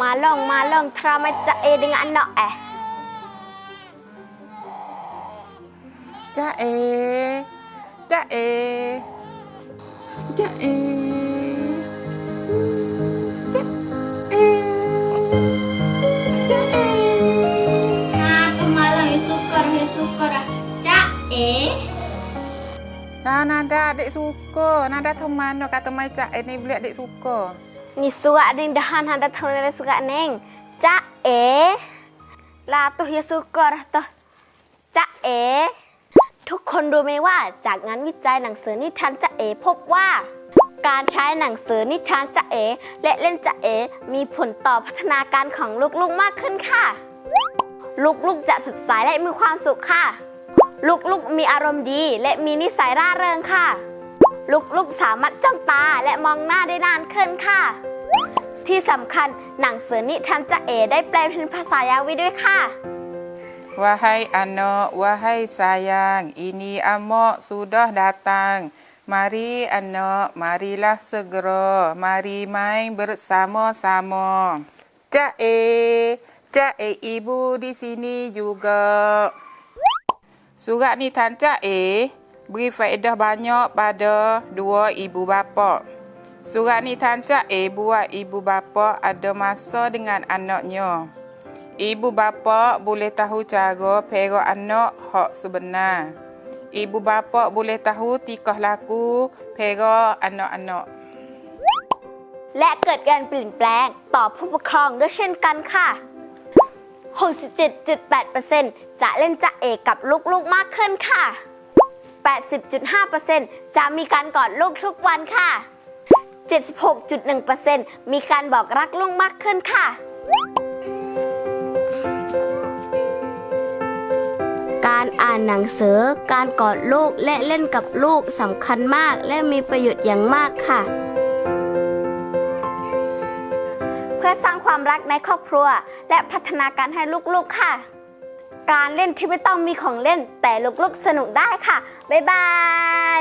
มาลองมาลองทรามาจะเอ dengan anak eh จ้าเอจ้าเอจ้าเอจ้าเอจ้าเอ Aku malah sukar he sukar Cak eh นานาดาเด็กสุโกนาดาทำมันเนาะกาทำไมจ้าเอนี่เรียกเด็กสุโก Ni surat ding dahan handa thon le surat neng Cak eh La tuh ya sukar tu. Cak e. ทุกคนรู้ไหมว่าจากงานวิจัยหนังสือนิทานจะเอ พบว่า การใช้หนังสือนิทานจะเอ และเล่นจะเอ มีผลต่อพัฒนาการของลูกๆมากขึ้นค่ะ ลูกๆจะสดใสและมีความสุขค่ะ ลูกๆมีอารมณ์ดีและมีนิสัยร่าเริงค่ะ ลูกๆสามารถจ้องตาและมองหน้าได้นานขึ้นค่ะ ที่สำคัญหนังสือนิทานจะเอได้แปลเป็นภาษายาวีด้วยค่ะ Wahai anak, wahai sayang, ini amak sudah datang. Mari anak, marilah segera. Mari main bersama-sama. Cak E, Cak E ibu di sini juga. Surat ni Tan Cak E beri faedah banyak pada dua ibu bapa. Surat ni Tan Cak eh buat ibu bapa ada masa dengan anaknya. Ibu bapa boleh tahu cara perak anak hak sebenar. Ibu bapa boleh tahu tikah laku perak anak-anak. และเกิดการเปลี่ยนแปลงต่อผู้ปกครองด้วยเช่นกันค่ะ 67.8%จะเล่นจะเอกกับลูกๆมากขึ้นค่ะ 80.5%จะมีการกอดลูกทุกวันค่ะ 76.1%มีการบอกรักลูกมากขึ้นค่ะ การอ่านหนังสือ การกอดลูกและเล่นกับลูกสำคัญมากและมีประโยชน์อย่างมากค่ะ เพื่อสร้างความรักในครอบครัว และพัฒนาการให้ลูกๆค่ะ การเล่นที่ไม่ต้องมีของเล่น แต่ลูกๆสนุกได้ค่ะ บ๊ายบาย